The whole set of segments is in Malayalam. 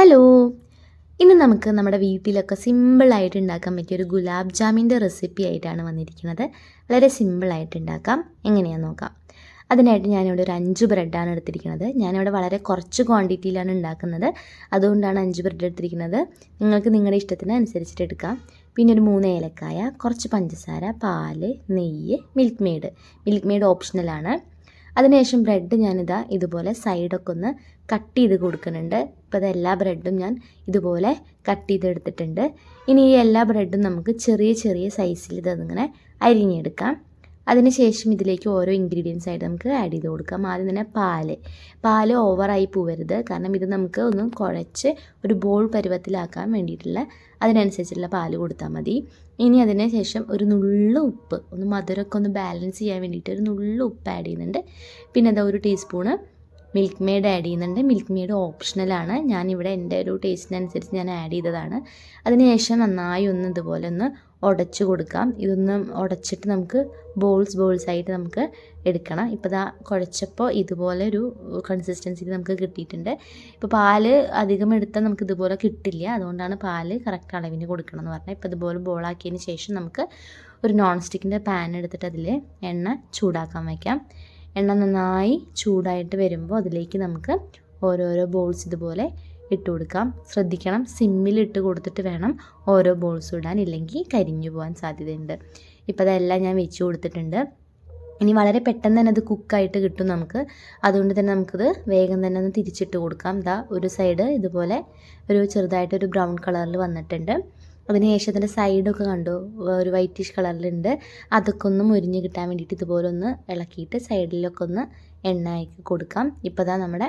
ഹലോ. ഇന്ന് നമുക്ക് നമ്മുടെ വീട്ടിലൊക്കെ സിമ്പിളായിട്ട് ഉണ്ടാക്കാൻ പറ്റിയ ഒരു ഗുലാബ് ജാമിന്റെ റെസിപ്പി ആയിട്ടാണ് വന്നിരിക്കുന്നത്. വളരെ സിമ്പിളായിട്ട് ഉണ്ടാക്കാം. എങ്ങനെയാണെന്ന് നോക്കാം. അതിനായിട്ട് ഞാനിവിടെ ഒരു അഞ്ച് ബ്രെഡാണ് എടുത്തിരിക്കുന്നത്. ഞാനിവിടെ വളരെ കുറച്ച് ക്വാണ്ടിറ്റിയിലാണ് ഉണ്ടാക്കുന്നത്. അതുകൊണ്ടാണ് അഞ്ച് ബ്രെഡ് എടുത്തിരിക്കുന്നത്. നിങ്ങൾക്ക് നിങ്ങളുടെ ഇഷ്ടത്തിന് അനുസരിച്ചിട്ട് എടുക്കാം. പിന്നെ ഒരു മൂന്ന് ഏലക്കായ കുറച്ച് പഞ്ചസാര പാൽ നെയ്യ് മിൽക്ക് മെയ്ഡ്. മിൽക്ക് മെയ്ഡ് ഓപ്ഷണലാണ്. അതിനുശേഷം ബ്രെഡ് ഞാനിതാ ഇതുപോലെ സൈഡൊക്കെ ഒന്ന് കട്ട് ചെയ്ത് കൊടുക്കുന്നുണ്ട്. ഇപ്പോൾ എല്ലാ ബ്രെഡും ഞാൻ ഇതുപോലെ കട്ട് ചെയ്തെടുത്തിട്ടുണ്ട് ഇനി ഈ എല്ലാ ബ്രെഡും നമുക്ക് ചെറിയ ചെറിയ സൈസിൽ ഇതങ്ങനെ അരിഞ്ഞെടുക്കാം. അതിനുശേഷം ഇതിലേക്ക് ഓരോ ഇൻഗ്രീഡിയൻസ് ആയിട്ട് നമുക്ക് ആഡ് ചെയ്ത് കൊടുക്കാം. ആദ്യം തന്നെ പാൽ. പാൽ ഓവറായി പോവരുത്. കാരണം ഇത് നമുക്ക് ഒന്ന് കുഴച്ച് ഒരു ബോൾ പരുവത്തിലാക്കാൻ വേണ്ടിയിട്ടുള്ള അതിനനുസരിച്ചുള്ള പാൽ കൊടുത്താൽ മതി. ഇനി അതിന് ശേഷം ഒരു നുള്ളു ഉപ്പ് ഒന്ന് മധുരമൊക്കെ ഒന്ന് ബാലൻസ് ചെയ്യാൻ വേണ്ടിയിട്ട് ഒരു നുള്ളു ഉപ്പ് ആഡ് ചെയ്യുന്നുണ്ട്. പിന്നെ എന്താ ഒരു ടീസ്പൂണ് മിൽക്ക് മെയ്ഡ് ആഡ് ചെയ്യുന്നുണ്ട്. മിൽക്ക് മെയ്ഡ് ഓപ്ഷണലാണ് ഞാനിവിടെ എന്റെ ഒരു ടേസ്റ്റിനനുസരിച്ച് ഞാൻ ആഡ് ചെയ്തതാണ്. അതിനുശേഷം നന്നായി ഒന്ന് ഇതുപോലെ ഒന്ന് ഉടച്ചു കൊടുക്കാം. ഇതൊന്ന് ഉടച്ചിട്ട് നമുക്ക് ബോൾസ് ബോൾസ് ആയിട്ട് നമുക്ക് എടുക്കണം. ഇപ്പോൾ ഇതാ കുഴച്ചപ്പോൾ ഇതുപോലെ ഒരു കൺസിസ്റ്റൻസി നമുക്ക് കിട്ടിയിട്ടുണ്ട്. ഇപ്പോൾ പാൽ അധികം എടുത്താൽ നമുക്ക് ഇതുപോലെ കിട്ടില്ല. അതുകൊണ്ടാണ് പാൽ കറക്റ്റ് അളവിന് കൊടുക്കണം എന്ന് പറഞ്ഞാൽ ഇപ്പോൾ ഇതുപോലെ ബോളാക്കിയതിന് ശേഷം നമുക്ക് ഒരു നോൺ സ്റ്റിക്കിന്റെ പാൻ എടുത്തിട്ട് അതിൽ എണ്ണ ചൂടാക്കാൻ വയ്ക്കാം എണ്ണ നന്നായി ചൂടായിട്ട് വരുമ്പോൾ അതിലേക്ക് നമുക്ക് ഓരോരോ ബോൾസ് ഇതുപോലെ ഇട്ട് കൊടുക്കാം. ശ്രദ്ധിക്കണം സിമ്മിൽ ഇട്ട് കൊടുത്തിട്ട് വേണം ഓരോ ബോൾസ് ഇടാൻ ഇല്ലെങ്കിൽ കരിഞ്ഞു പോകാൻ സാധ്യതയുണ്ട്. ഇപ്പോൾ അതെല്ലാം ഞാൻ വെച്ച് കൊടുത്തിട്ടുണ്ട്. ഇനി വളരെ പെട്ടെന്ന് തന്നെ അത് കുക്കായിട്ട് കിട്ടും നമുക്ക്. അതുകൊണ്ട് തന്നെ നമുക്കിത് വേഗം തന്നെ ഒന്ന് തിരിച്ചിട്ട് കൊടുക്കാം. ദാ ഒരു സൈഡ് ഇതുപോലെ ഒരു ചെറുതായിട്ടൊരു ബ്രൗൺ കളറിൽ വന്നിട്ടുണ്ട്. അതിനുശേഷം അതിന്റെ സൈഡൊക്കെ കണ്ടു. ഒരു വൈറ്റിഷ് കളറിലുണ്ട് അതൊക്കെ ഒന്ന് മുരിഞ്ഞ് കിട്ടാൻ വേണ്ടിയിട്ട് ഇതുപോലെ ഒന്ന് ഇളക്കിയിട്ട് സൈഡിലൊക്കെ ഒന്ന് എണ്ണ ആക്കി കൊടുക്കാം. ഇപ്പോൾ ഇതാ നമ്മുടെ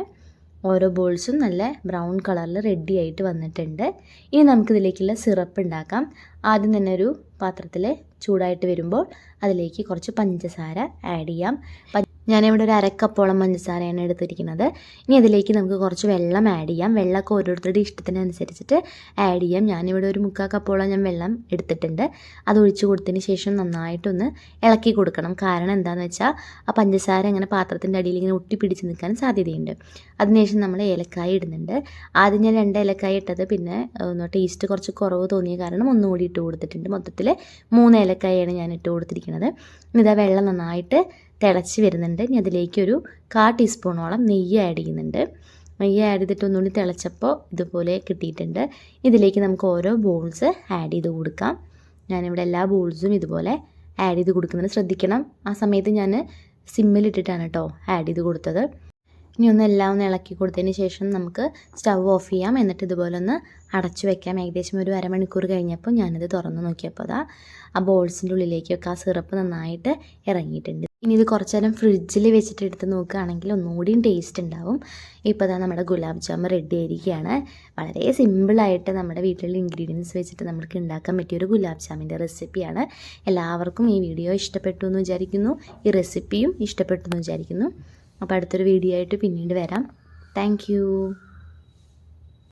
ഓരോ ബോൾസും നല്ല ബ്രൗൺ കളറിൽ റെഡി ആയിട്ട് വന്നിട്ടുണ്ട്. ഇനി നമുക്കിതിലേക്കുള്ള സിറപ്പ് ഉണ്ടാക്കാം ആദ്യം തന്നെ ഒരു പാത്രത്തിൽ ചൂടായിട്ട് വരുമ്പോൾ അതിലേക്ക് കുറച്ച് പഞ്ചസാര ആഡ് ചെയ്യാം. ഞാനിവിടെ ഒരു അരക്കപ്പോളം പഞ്ചസാരയാണ് എടുത്തിരിക്കുന്നത്. ഇനി അതിലേക്ക് നമുക്ക് കുറച്ച് വെള്ളം ആഡ് ചെയ്യാം. വെള്ളമൊക്കെ ഓരോരുത്തരുടെ ഇഷ്ടത്തിനനുസരിച്ചിട്ട് ആഡ് ചെയ്യാം. ഞാനിവിടെ ഒരു മുക്കാൽ കപ്പോളം ഞാൻ വെള്ളം എടുത്തിട്ടുണ്ട്. അത് ഒഴിച്ചു കൊടുത്തതിന് ശേഷം നന്നായിട്ടൊന്ന് ഇളക്കി കൊടുക്കണം. കാരണം എന്താണെന്ന് വെച്ചാൽ ആ പഞ്ചസാര ഇങ്ങനെ പാത്രത്തിന്റെ അടിയിൽ ഇങ്ങനെ ഒട്ടിപ്പിടിച്ച് നിൽക്കാൻ സാധ്യതയുണ്ട്. അതിനുശേഷം നമ്മൾ ഏലക്കായ ഇടുന്നുണ്ട്. ആദ്യം ഞാൻ രണ്ട് ഏലക്കായ ഇട്ടത്. പിന്നെ ഒന്ന് ടേസ്റ്റ് കുറച്ച് കുറവ് തോന്നിയ കാരണം ഒന്നുകൂടി ഇട്ട് കൊടുത്തിട്ടുണ്ട്. മൊത്തത്തിൽ മൂന്ന് ഏലക്കായാണ് ഞാൻ ഇട്ട് കൊടുത്തിരിക്കുന്നത്. ഇതാ വെള്ളം നന്നായിട്ട് തിളച്ച് വരുന്നുണ്ട്. ഇനി അതിലേക്കൊരു കാ ടീസ്പൂണോളം നെയ്യ് ആഡ് ചെയ്യുന്നുണ്ട്. നെയ്യ് ആഡ് ചെയ്തിട്ട് ഒന്നുകൂടി തിളച്ചപ്പോൾ ഇതുപോലെ കിട്ടിയിട്ടുണ്ട്. ഇതിലേക്ക് നമുക്ക് ഓരോ ബോൾസ് ആഡ് ചെയ്ത് കൊടുക്കാം. ഞാനിവിടെ എല്ലാ ബോൾസും ഇതുപോലെ ആഡ് ചെയ്ത് കൊടുക്കുന്നത് ശ്രദ്ധിക്കണം. ആ സമയത്ത് ഞാൻ സിമ്മിലിട്ടിട്ടാണ് കേട്ടോ ആഡ് ചെയ്ത് കൊടുത്തത്. ഇനി ഒന്ന് എല്ലാം ഒന്ന് ഇളക്കി കൊടുത്തതിന് ശേഷം നമുക്ക് സ്റ്റവ് ഓഫ് ചെയ്യാം. എന്നിട്ട് ഇതുപോലെ ഒന്ന് അടച്ചു വെക്കാം. ഏകദേശം ഒരു അരമണിക്കൂർ കഴിഞ്ഞപ്പോൾ ഞാനത് തുറന്ന് നോക്കിയപ്പോൾ അതാ ആ ബോൾസിന്റെ ഉള്ളിലേക്കൊക്കെ ആ സിറപ്പ് നന്നായിട്ട് ഇറങ്ങിയിട്ടുണ്ട്. ഇനി ഇത് കുറച്ച് നേരം ഫ്രിഡ്ജിൽ വെച്ചിട്ട് എടുത്ത് നോക്കുകയാണെങ്കിൽ ഒന്നുകൂടിയും ടേസ്റ്റ് ഉണ്ടാവും. ഇപ്പോൾ അതാ നമ്മുടെ ഗുലാബ് ജാമു റെഡി ആയിരിക്കുകയാണ്. വളരെ സിമ്പിളായിട്ട് നമ്മുടെ വീട്ടിലുള്ള ഇൻഗ്രീഡിയൻസ് വെച്ചിട്ട് നമുക്ക് ഉണ്ടാക്കാൻ പറ്റിയ ഒരു ഗുലാബ് ജാമിന്റെ റെസിപ്പിയാണ് എല്ലാവർക്കും ഈ വീഡിയോ ഇഷ്ടപ്പെട്ടു എന്ന് വിചാരിക്കുന്നു. ഈ റെസിപ്പിയും ഇഷ്ടപ്പെട്ടു എന്ന് വിചാരിക്കുന്നു. അപ്പോൾ അടുത്തൊരു വീഡിയോ ആയിട്ട് പിന്നീട് വരാം. താങ്ക്